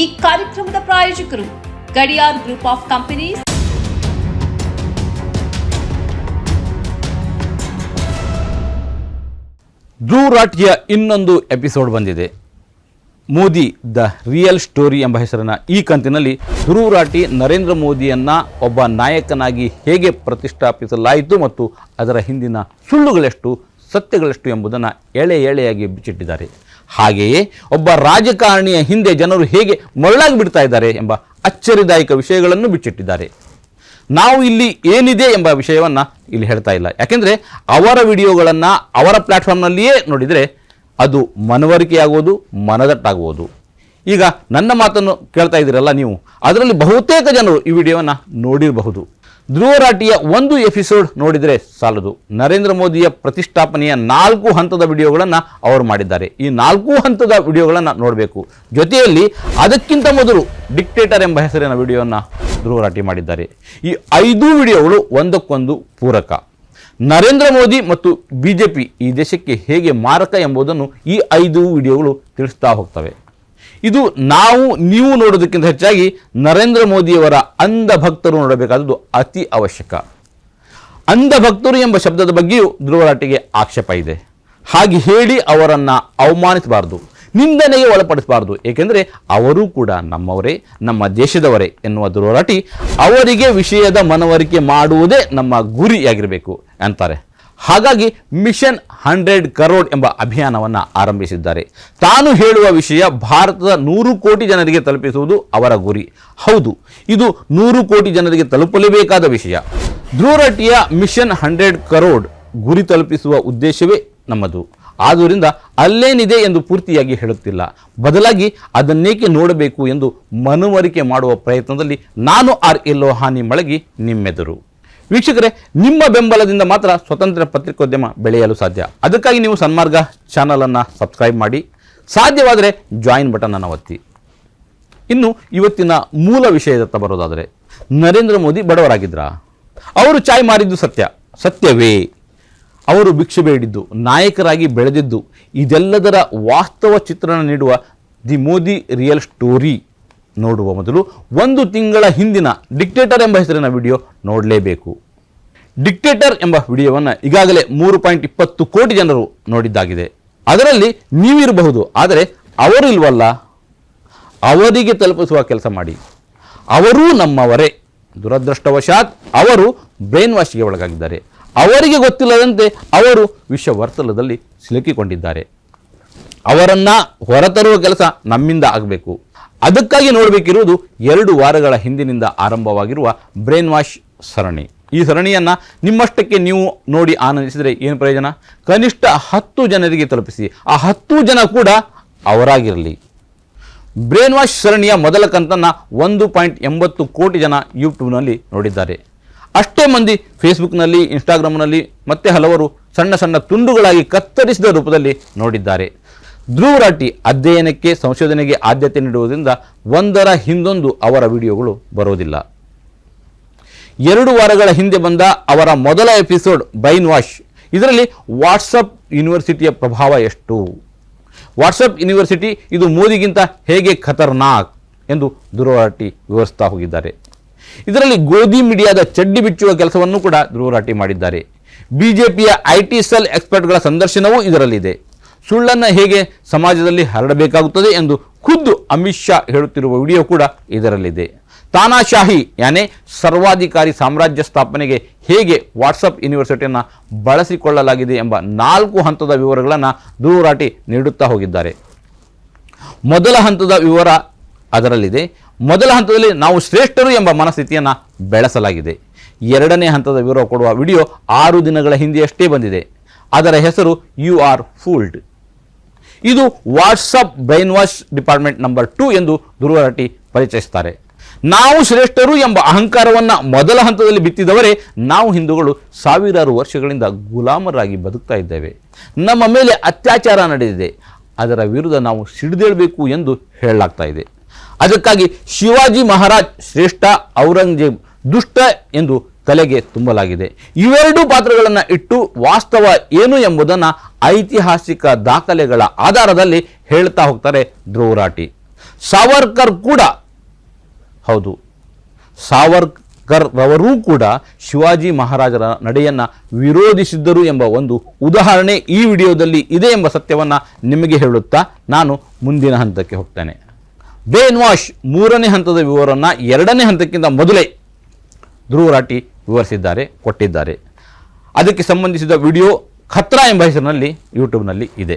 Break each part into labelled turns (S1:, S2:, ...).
S1: ಈ ಕಾರ್ಯಕ್ರಮದ ಪ್ರಾಯೋಜಕರು Gadiyar group of companies.
S2: Dhruv ರಾಠಿಯ ಇನ್ನೊಂದು ಎಪಿಸೋಡ್ ಬಂದಿದೆ. ಮೋದಿ ದ ರಿಯಲ್ ಸ್ಟೋರಿ ಎಂಬ ಹೆಸರಿನ ಈ ಕಂತಿನಲ್ಲಿ ಧ್ರೂ ರಾಠಿ ನರೇಂದ್ರ ಮೋದಿಯನ್ನ ಒಬ್ಬ ನಾಯಕನಾಗಿ ಹೇಗೆ ಪ್ರತಿಷ್ಠಾಪಿಸಲಾಯಿತು ಮತ್ತು ಅದರ ಹಿಂದಿನ ಸುಳ್ಳುಗಳೆಷ್ಟು ಸತ್ಯಗಳೆಷ್ಟು ಎಂಬುದನ್ನು ಎಳೆ ಎಳೆಯಾಗಿ ಬಿಚ್ಚಿಟ್ಟಿದ್ದಾರೆ. ಹಾಗೆಯೇ ಒಬ್ಬ ರಾಜಕಾರಣಿಯ ಹಿಂದೆ ಜನರು ಹೇಗೆ ಮರಳಾಗಿ ಬಿಡ್ತಾ ಇದ್ದಾರೆ ಎಂಬ ಅಚ್ಚರಿದಾಯಕ ವಿಷಯಗಳನ್ನು ಬಿಚ್ಚಿಟ್ಟಿದ್ದಾರೆ. ನಾವು ಇಲ್ಲಿ ಏನಿದೆ ಎಂಬ ವಿಷಯವನ್ನು ಇಲ್ಲಿ ಹೇಳ್ತಾ ಇಲ್ಲ. ಯಾಕೆಂದರೆ ಅವರ ವಿಡಿಯೋಗಳನ್ನು ಅವರ ಪ್ಲ್ಯಾಟ್ಫಾರ್ಮ್ನಲ್ಲಿಯೇ ನೋಡಿದರೆ ಅದು ಮನವರಿಕೆಯಾಗುವುದು ಮನದಟ್ಟಾಗುವುದು. ಈಗ ನನ್ನ ಮಾತನ್ನು ಕೇಳ್ತಾ ಇದ್ದೀರಲ್ಲ ನೀವು. ಅದರಲ್ಲಿ ಬಹುತೇಕ ಜನರು ಈ ವಿಡಿಯೋವನ್ನು ನೋಡಿರಬಹುದು. ಧ್ರುವರಾಟಿಯ ಒಂದು ಎಪಿಸೋಡ್ ನೋಡಿದರೆ ಸಾಲದು. ನರೇಂದ್ರ ಮೋದಿಯ ಪ್ರತಿಷ್ಠಾಪನೆಯ ನಾಲ್ಕು ಹಂತದ ವಿಡಿಯೋಗಳನ್ನು ಅವರು ಮಾಡಿದ್ದಾರೆ. ಈ ನಾಲ್ಕು ಹಂತದ ವಿಡಿಯೋಗಳನ್ನು ನೋಡಬೇಕು. ಜೊತೆಯಲ್ಲಿ ಅದಕ್ಕಿಂತ ಮೊದಲು ಡಿಕ್ಟೇಟರ್ ಎಂಬ ಹೆಸರಿನ ವಿಡಿಯೋವನ್ನು ಧ್ರುವರಾಟಿ ಮಾಡಿದ್ದಾರೆ. ಈ ಐದು ವಿಡಿಯೋಗಳು ಒಂದಕ್ಕೊಂದು ಪೂರಕ. ನರೇಂದ್ರ ಮೋದಿ ಮತ್ತು ಬಿ ಈ ದೇಶಕ್ಕೆ ಹೇಗೆ ಮಾರಕ ಎಂಬುದನ್ನು ಈ ಐದು ವಿಡಿಯೋಗಳು ತಿಳಿಸ್ತಾ ಹೋಗ್ತವೆ. ಇದು ನಾವು, ನೀವು ನೋಡೋದಕ್ಕಿಂತ ಹೆಚ್ಚಾಗಿ ನರೇಂದ್ರ ಮೋದಿಯವರ ಅಂಧ ಭಕ್ತರು ನೋಡಬೇಕಾದದ್ದು ಅತಿ ಅವಶ್ಯಕ. ಅಂಧ ಭಕ್ತರು ಎಂಬ ಶಬ್ದದ ಬಗ್ಗೆಯೂ ಧ್ರುವರಾಟಿಗೆ ಆಕ್ಷೇಪ ಇದೆ. ಹಾಗೆ ಹೇಳಿ ಅವರನ್ನು ಅವಮಾನಿಸಬಾರ್ದು, ನಿಂದನೆಗೆ ಒಳಪಡಿಸಬಾರ್ದು. ಏಕೆಂದರೆ ಅವರೂ ಕೂಡ ನಮ್ಮವರೇ, ನಮ್ಮ ದೇಶದವರೇ ಎನ್ನುವ ಧ್ರುವರಾಟಿ ಅವರಿಗೆ ವಿಷಯದ ಮನವರಿಕೆ ಮಾಡುವುದೇ ನಮ್ಮ ಗುರಿಯಾಗಿರಬೇಕು, ಅಂತಾರೆ. ಹಾಗಾಗಿ ಮಿಷನ್ ಹಂಡ್ರೆಡ್ ಕರೋಡ್ ಎಂಬ ಅಭಿಯಾನವನ್ನು ಆರಂಭಿಸಿದ್ದಾರೆ. ತಾನು ಹೇಳುವ ವಿಷಯ ಭಾರತದ ನೂರು ಕೋಟಿ ಜನರಿಗೆ ತಲುಪಿಸುವುದು ಅವರ ಗುರಿ. ಹೌದು, ಇದು ನೂರು ಕೋಟಿ ಜನರಿಗೆ ತಲುಪಲೇಬೇಕಾದ ವಿಷಯ. ಧ್ರುವರಟಿಯ ಮಿಷನ್ ಹಂಡ್ರೆಡ್ ಕರೋಡ್ ಗುರಿ ತಲುಪಿಸುವ ಉದ್ದೇಶವೇ ನಮ್ಮದು. ಆದ್ದರಿಂದ ಅಲ್ಲೇನಿದೆ ಎಂದು ಪೂರ್ತಿಯಾಗಿ ಹೇಳುತ್ತಿಲ್ಲ. ಬದಲಾಗಿ ಅದನ್ನೇಕೆ ನೋಡಬೇಕು ಎಂದು ಮನವರಿಕೆ ಮಾಡುವ ಪ್ರಯತ್ನದಲ್ಲಿ ನಾನು ಆರ್ ಎಲ್ಲೋ ಹಾನಿ ಮಳಗಿ ನಿಮ್ಮೆದುರು. ವೀಕ್ಷಕರೇ, ನಿಮ್ಮ ಬೆಂಬಲದಿಂದ ಮಾತ್ರ ಸ್ವತಂತ್ರ ಪತ್ರಿಕೋದ್ಯಮ ಬೆಳೆಯಲು ಸಾಧ್ಯ. ಅದಕ್ಕಾಗಿ ನೀವು ಸನ್ಮಾರ್ಗ ಚಾನಲನ್ನು ಸಬ್ಸ್ಕ್ರೈಬ್ ಮಾಡಿ. ಸಾಧ್ಯವಾದರೆ ಜಾಯಿನ್ ಬಟನನ್ನು ಒತ್ತಿ. ಇನ್ನು ಇವತ್ತಿನ ಮೂಲ ವಿಷಯದತ್ತ ಬರೋದಾದರೆ, ನರೇಂದ್ರ ಮೋದಿ ಬಡವರಾಗಿದ್ರಾ? ಅವರು ಚಾಯ್ ಮಾರಿದ್ದು ಸತ್ಯ. ಸತ್ಯವೇ. ಅವರು ಭಿಕ್ಷೆ ಬೇಡಿದ್ದು, ನಾಯಕರಾಗಿ ಬೆಳೆದಿದ್ದು, ಇದೆಲ್ಲದರ ವಾಸ್ತವ ಚಿತ್ರಣ ನೀಡುವ ದಿ ಮೋದಿ ರಿಯಲ್ ಸ್ಟೋರಿ. ನೋಡುವ ಮೊದಲು ಒಂದು ತಿಂಗಳ ಹಿಂದಿನ ಡಿಕ್ಟೇಟರ್ ಎಂಬ ಹೆಸರಿನ ವಿಡಿಯೋ ನೋಡಲೇಬೇಕು. ಡಿಕ್ಟೇಟರ್ ಎಂಬ ವಿಡಿಯೋವನ್ನು ಈಗಾಗಲೇ ಮೂರು ಪಾಯಿಂಟ್ ಇಪ್ಪತ್ತು ಕೋಟಿ ಜನರು ನೋಡಿದ್ದಾಗಿದೆ. ಅದರಲ್ಲಿ ನೀವಿರಬಹುದು, ಆದರೆ ಅವರು ಇಲ್ವಲ್ಲ? ಅವರಿಗೆ ತಲುಪಿಸುವ ಕೆಲಸ ಮಾಡಿ. ಅವರೂ ನಮ್ಮವರೇ. ದುರದೃಷ್ಟವಶಾತ್ ಅವರು ಬ್ರೈನ್ ವಾಶ್ಗೆ ಒಳಗಾಗಿದ್ದಾರೆ. ಅವರಿಗೆ ಗೊತ್ತಿಲ್ಲದಂತೆ ಅವರು ವಿಷವರ್ತಲದಲ್ಲಿ ಸಿಲುಕಿಕೊಂಡಿದ್ದಾರೆ. ಅವರನ್ನು ಹೊರತರುವ ಕೆಲಸ ನಮ್ಮಿಂದ ಆಗಬೇಕು. ಅದಕ್ಕಾಗಿ ನೋಡಬೇಕಿರುವುದು ಎರಡು ವಾರಗಳ ಹಿಂದಿನಿಂದ ಆರಂಭವಾಗಿರುವ ಬ್ರೈನ್ ವಾಶ್ ಸರಣಿ. ಈ ಸರಣಿಯನ್ನು ನಿಮ್ಮಷ್ಟಕ್ಕೆ ನೀವು ನೋಡಿ ಆನಂದಿಸಿದರೆ ಏನು ಪ್ರಯೋಜನ? ಕನಿಷ್ಠ ಹತ್ತು ಜನರಿಗೆ ತಲುಪಿಸಿ. ಆ ಹತ್ತು ಜನ ಕೂಡ ಅವರಾಗಿರಲಿ. ಬ್ರೇನ್ ವಾಶ್ ಸರಣಿಯ ಮೊದಲ ಕಂತನ್ನು ಒಂದು ಪಾಯಿಂಟ್ ಎಂಬತ್ತು ಕೋಟಿ ಜನ ಯೂಟ್ಯೂಬ್ನಲ್ಲಿ ನೋಡಿದ್ದಾರೆ. ಅಷ್ಟೇ ಮಂದಿ ಫೇಸ್ಬುಕ್ನಲ್ಲಿ, ಇನ್ಸ್ಟಾಗ್ರಾಮ್ನಲ್ಲಿ ಮತ್ತೆ ಹಲವರು ಸಣ್ಣ ಸಣ್ಣ ತುಂಡುಗಳಾಗಿ ಕತ್ತರಿಸಿದ ರೂಪದಲ್ಲಿ ನೋಡಿದ್ದಾರೆ. ಧ್ರುವ್ ರಾಟಿ ಅಧ್ಯಯನಕ್ಕೆ ಸಂಶೋಧನೆಗೆ ಆದ್ಯತೆ ನೀಡುವುದರಿಂದ ಒಂದರ ಹಿಂದೊಂದು ಅವರ ವಿಡಿಯೋಗಳು ಬರೋದಿಲ್ಲ. ಎರಡು ವಾರಗಳ ಹಿಂದೆ ಬಂದ ಅವರ ಮೊದಲ ಎಪಿಸೋಡ್ ಬೈನ್ ವಾಶ್. ಇದರಲ್ಲಿ ವಾಟ್ಸಪ್ ಯೂನಿವರ್ಸಿಟಿಯ ಪ್ರಭಾವ ಎಷ್ಟು? ವಾಟ್ಸಪ್ ಯೂನಿವರ್ಸಿಟಿ ಇದು ಮೋದಿಗಿಂತ ಹೇಗೆ ಖತರ್ನಾಕ್ ಎಂದು ಧ್ರುವರಾಟಿ ವಿವರಿಸ್ತಾ ಹೋಗಿದ್ದಾರೆ. ಇದರಲ್ಲಿ ಗೋಧಿ ಮೀಡಿಯಾದ ಚಡ್ಡಿ ಬಿಚ್ಚುವ ಕೆಲಸವನ್ನು ಕೂಡ ಧ್ರುವರಾಟಿ ಮಾಡಿದ್ದಾರೆ. ಬಿಜೆಪಿಯ ಐ ಟಿ ಸೆಲ್ ಎಕ್ಸ್ಪರ್ಟ್ಗಳ ಸಂದರ್ಶನವೂ ಇದರಲ್ಲಿದೆ. ಸುಳ್ಳನ್ನು ಹೇಗೆ ಸಮಾಜದಲ್ಲಿ ಹರಡಬೇಕಾಗುತ್ತದೆ ಎಂದು ಖುದ್ದು ಅಮಿತ್ ಶಾ ಹೇಳುತ್ತಿರುವ ವಿಡಿಯೋ ಕೂಡ ಇದರಲ್ಲಿದೆ. ತಾನಾಶಾಹಿ, ಯಾನೆ ಸರ್ವಾಧಿಕಾರಿ ಸಾಮ್ರಾಜ್ಯ ಸ್ಥಾಪನೆಗೆ ಹೇಗೆ ವಾಟ್ಸಪ್ ಯೂನಿವರ್ಸಿಟಿಯನ್ನು ಬಳಸಿಕೊಳ್ಳಲಾಗಿದೆ ಎಂಬ ನಾಲ್ಕು ಹಂತದ ವಿವರಗಳನ್ನು ದೂರಾಟಿ ನೀಡುತ್ತಾ ಹೋಗಿದ್ದಾರೆ. ಮೊದಲ ಹಂತದ ವಿವರ ಅದರಲ್ಲಿದೆ. ಮೊದಲ ಹಂತದಲ್ಲಿ ನಾವು ಶ್ರೇಷ್ಠರು ಎಂಬ ಮನಸ್ಥಿತಿಯನ್ನು ಬೆಳೆಸಲಾಗಿದೆ. ಎರಡನೇ ಹಂತದ ವಿವರ ಕೊಡುವ ವಿಡಿಯೋ ಆರು ದಿನಗಳ ಹಿಂದೆಯಷ್ಟೇ ಬಂದಿದೆ. ಅದರ ಹೆಸರು ಯು ಆರ್ ಫೂಲ್ಡ್. ಇದು WhatsApp brain wash department number two ಎಂದು ದುರ್ವರಾಟಿ ಪರಿಚಯಿಸುತ್ತಾರೆ ನಾವು ಶ್ರೇಷ್ಠರು ಎಂಬ ಅಹಂಕಾರವನ್ನು ಮೊದಲ ಹಂತದಲ್ಲಿ ಬಿತ್ತಿದವರೇ ನಾವು ಹಿಂದೂಗಳು ಸಾವಿರಾರು ವರ್ಷಗಳಿಂದ ಗುಲಾಮರಾಗಿ ಬದುಕ್ತಾ ಇದ್ದೇವೆ. ನಮ್ಮ ಮೇಲೆ ಅತ್ಯಾಚಾರ ನಡೆದಿದೆ. ಅದರ ವಿರುದ್ಧ ನಾವು ಸಿಡಿದೇಳಬೇಕು ಎಂದು ಹೇಳಲಾಗ್ತಾ ಇದೆ. ಅದಕ್ಕಾಗಿ ಶಿವಾಜಿ ಮಹಾರಾಜ್ ಶ್ರೇಷ್ಠ, ಔರಂಗಜೇಬ್ ದುಷ್ಟ ಎಂದು ತಲೆಗೆ ತುಂಬಲಾಗಿದೆ. ಇವೆರಡೂ ಪಾತ್ರಗಳನ್ನು ಇಟ್ಟು ವಾಸ್ತವ ಏನು ಎಂಬುದನ್ನು ಐತಿಹಾಸಿಕ ದಾಖಲೆಗಳ ಆಧಾರದಲ್ಲಿ ಹೇಳ್ತಾ ಹೋಗ್ತಾರೆ ಧ್ರುವರಾಟಿ. ಸಾವರ್ಕರ್ ಕೂಡ ಹೌದು. ಸಾವರ್ಕರ್ ರವರೂ ಕೂಡ ಶಿವಾಜಿ ಮಹಾರಾಜರ ನಡೆಯನ್ನು ವಿರೋಧಿಸಿದ್ದರು ಎಂಬ ಒಂದು ಉದಾಹರಣೆ ಈ ವಿಡಿಯೋದಲ್ಲಿ ಇದೆ ಎಂಬ ಸತ್ಯವನ್ನು ನಿಮಗೆ ಹೇಳುತ್ತಾ ನಾನು ಮುಂದಿನ ಹಂತಕ್ಕೆ ಹೋಗ್ತೇನೆ. ಬೇನ್ವಾಶ್ ಮೂರನೇ ಹಂತದ ವಿವರನ್ನು ಎರಡನೇ ಹಂತಕ್ಕಿಂತ ಮೊದಲೇ ಧ್ರುವ ರಾಟಿ ವಿವರಿಸಿದ್ದಾರೆ, ಕೊಟ್ಟಿದ್ದಾರೆ. ಅದಕ್ಕೆ ಸಂಬಂಧಿಸಿದ ವಿಡಿಯೋ ಖತ್ರಾ ಎಂಬ ಹೆಸರಿನಲ್ಲಿ ಯೂಟ್ಯೂಬ್ನಲ್ಲಿ ಇದೆ.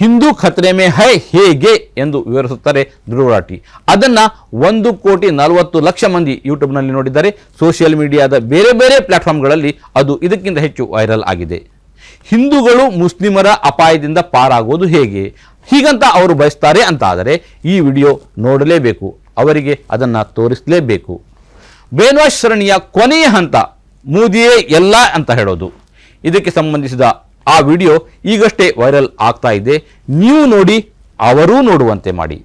S2: ಹಿಂದೂ ಖತ್ರೆ ಮೇ ಹೈ, ಹೇಗೆ ಎಂದು ವಿವರಿಸುತ್ತಾರೆ ಧ್ರುವರಾಟಿ ಅದನ್ನು ಒಂದು ಕೋಟಿ ನಲವತ್ತು ಲಕ್ಷ ಮಂದಿ ಯೂಟ್ಯೂಬ್ನಲ್ಲಿ ನೋಡಿದ್ದಾರೆ. ಸೋಷಿಯಲ್ ಮೀಡಿಯಾದ ಬೇರೆ ಬೇರೆ ಪ್ಲಾಟ್ಫಾರ್ಮ್ಗಳಲ್ಲಿ ಅದು ಇದಕ್ಕಿಂತ ಹೆಚ್ಚು ವೈರಲ್ ಆಗಿದೆ. ಹಿಂದೂಗಳು ಮುಸ್ಲಿಮರ ಅಪಾಯದಿಂದ ಪಾರಾಗುವುದು ಹೇಗೆ? ಹೀಗಂತ ಅವರು ಬಯಸ್ತಾರೆ ಅಂತ ಆದರೆ ಈ ವಿಡಿಯೋ ನೋಡಲೇಬೇಕು. ಅವರಿಗೆ ಅದನ್ನು ತೋರಿಸಲೇಬೇಕು. ಬೇನ್ವಾಶ್ ಸರಣಿಯ ಕೊನೆಯ ಹಂತ ಮೋದಿಯೇ ಎಲ್ಲ ಅಂತ ಹೇಳೋದು ಇದಕ್ಕೆ ಸಂಬಂಧಿಸಿದ ಆ ವಿಡಿಯೋ ಈಗಷ್ಟೇ ವೈರಲ್ ಆಗ್ತಾ ಇದೆ ನೀವು ನೋಡಿ ಅವರೂ ನೋಡುವಂತೆ ಮಾಡಿ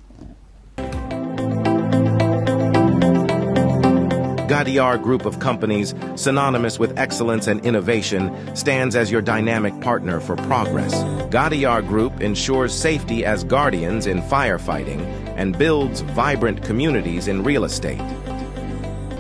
S3: Gadiar Group of companies, synonymous with excellence and innovation, stands as your dynamic partner for progress. Gadiar Group ensures safety as guardians in firefighting and builds vibrant communities in real estate.